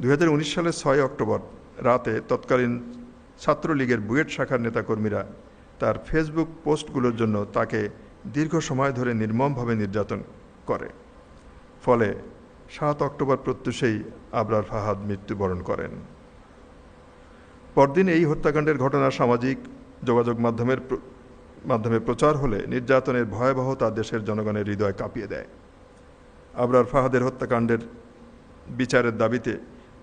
দু হাজার উনিশ সালের ছয় অক্টোবর রাতে তৎকালীন ছাত্রলীগের বুয়েট শাখার নেতাকর্মীরা তার ফেসবুক পোস্টগুলোর জন্য তাকে দীর্ঘ সময় ধরে নির্মমভাবে নির্যাতন করে। ফলে সাত অক্টোবর প্রত্যুষেই আবরার ফাহাদ মৃত্যুবরণ করেন। পরদিন এই হত্যাকাণ্ডের ঘটনা সামাজিক যোগাযোগ মাধ্যমের মাধ্যমে প্রচার হলে নির্যাতনের ভয়াবহতা দেশের জনগণের হৃদয় কাঁপিয়ে দেয়। আবরার ফাহাদের হত্যাকাণ্ডের বিচারের দাবিতে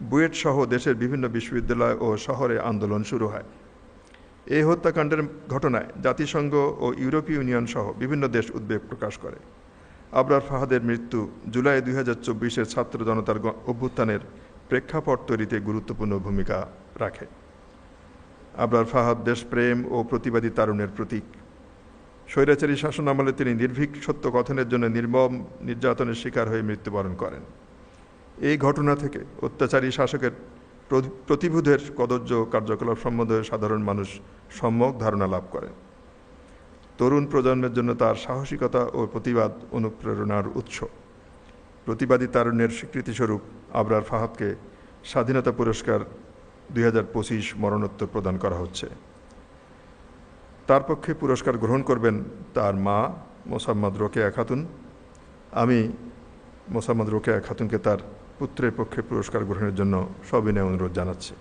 বুয়েট সহ দেশের বিভিন্ন বিশ্ববিদ্যালয় ও শহরে আন্দোলন শুরু হয়। এই হত্যাকাণ্ডের ঘটনায় জাতিসংঘ ও ইউরোপীয় ইউনিয়ন সহ বিভিন্ন দেশ উদ্বেগ প্রকাশ করে। আবরার ফাহাদের মৃত্যু জুলাই দুই হাজার চব্বিশের ছাত্র জনতার অভ্যুত্থানের প্রেক্ষাপট তৈরিতে গুরুত্বপূর্ণ ভূমিকা রাখে। আবরার ফাহাদ দেশপ্রেম ও প্রতিবাদী তারুণের প্রতীক। স্বৈরাচারী শাসন আমলে তিনি নির্ভীক সত্য কথনের জন্য নির্মম নির্যাতনের শিকার হয়ে মৃত্যুবরণ করেন। এই ঘটনা থেকে অত্যাচারী শাসকের প্রতি- প্রতিবোধের কদর্য কার্যকলাপ সম্বন্ধে সাধারণ মানুষ সম্যক ধারণা লাভ করে তরুণ প্রজন্মের জন্য তার সাহসিকতা ও প্রতিবাদ অনুপ্রেরণার উৎস। প্রতিবাদী তারুণ্যের স্বীকৃতিস্বরূপ আবরার ফাহাদকে স্বাধীনতা পুরস্কার দুই হাজার পঁচিশ মরণোত্তর প্রদান করা হচ্ছে তার পক্ষে পুরস্কার গ্রহণ করবেন তার মা মোসাম্মদ রোকেয়া খাতুন। আমি মোসাম্মদ রোকেয়া খাতুনকে তার পুত্রের পক্ষে পুরস্কার গ্রহণের জন্য সবিনয় অনুরোধ জানাচ্ছি।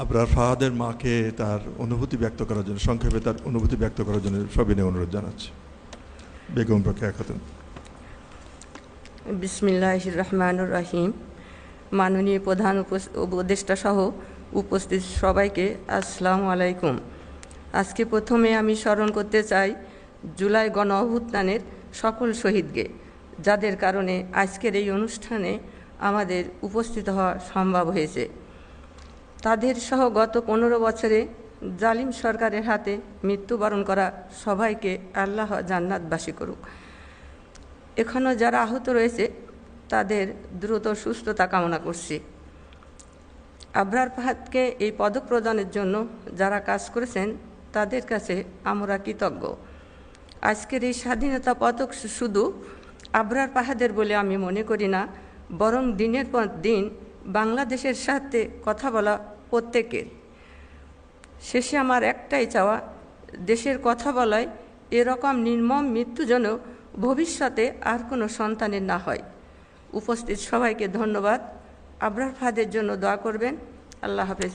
আবরার ফাহাদের মাকে তার অনুভূতি ব্যক্ত করার জন্য, সংক্ষেপে তার অনুভূতি ব্যক্ত করার জন্য সবিনয় অনুরোধ জানাচ্ছি। বেগম রোকেয়া খাতুন বিসমিল্লাহ রহমানুর রাহিম। মাননীয় প্রধান উপদেষ্টা সহ উপস্থিত সবাইকে আসসালামু আলাইকুম। আজকে প্রথমে আমি স্মরণ করতে চাই জুলাই গণ অভ্যুত্থানের সকল শহীদকে, যাদের কারণে আজকের এই অনুষ্ঠানে আমাদের উপস্থিত হওয়া সম্ভব হয়েছে। তাদের সহ গত পনেরো বছরে জালিম সরকারের হাতে মৃত্যুবরণ করা সবাইকে আল্লাহ জান্নাতবাসী করুক। এখনও যারা আহত রয়েছে, তাদের দ্রুত সুস্থতা কামনা করছি। আবরার ফাহাদকে এই পদক প্রদানের জন্য যারা কাজ করেছেন, তাদের কাছে আমরা কৃতজ্ঞ। আজকের এই স্বাধীনতা পদক শুধু আবরার পাহাদের বলে আমি মনে করি না, বরং দিনের পর দিন বাংলাদেশের সাথে কথা বলা প্রত্যেকের। শেষে আমার একটাই চাওয়া, দেশের কথা বলায় এরকম নির্মম মৃত্যু যেন ভবিষ্যতে আর কোনো সন্তানের না হয়। উপস্থিত সবাইকে ধন্যবাদ। আবরার ফাদের জন্য দোয়া করবেন। আল্লাহ হাফেজ।